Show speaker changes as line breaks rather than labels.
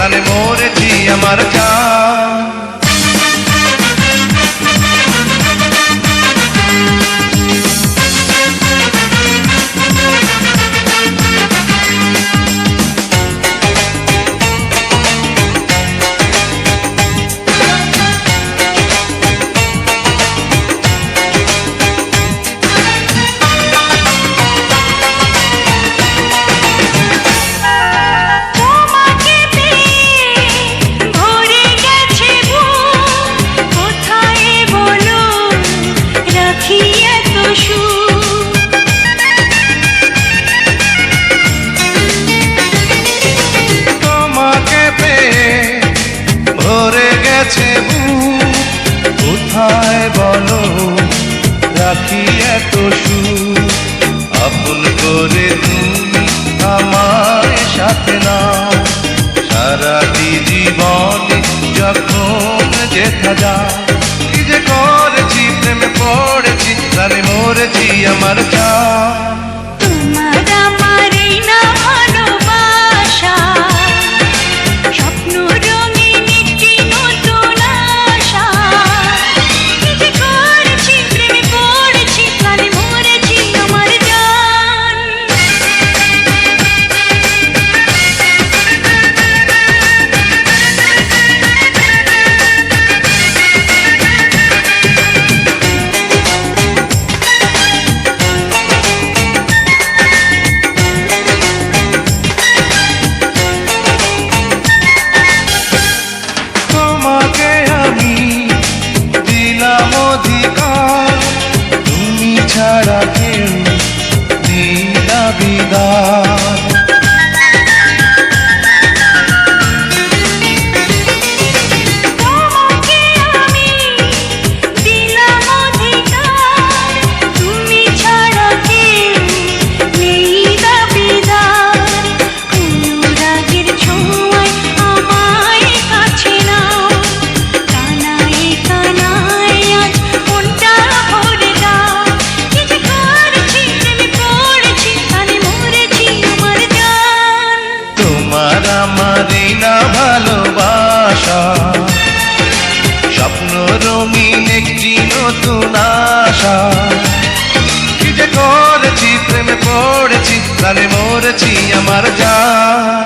প্রাণে মরেছি আমার জান
তোমাকে পেয়ে ভরে গেছে কোথায় বলো, রাখি এত সুখ।
আপন করে তুমি আমার সাথে সারাটি জীবনে যখন যেথা যায় মরেছি আমার চা ছাড়া তোমার আমারই না ভালোবাসা। স্বপ্ন রঙিন একটি নতুন আশা। কি যে করেছি, প্রেমে পড়েছি তাহলে মরেছি আমার জান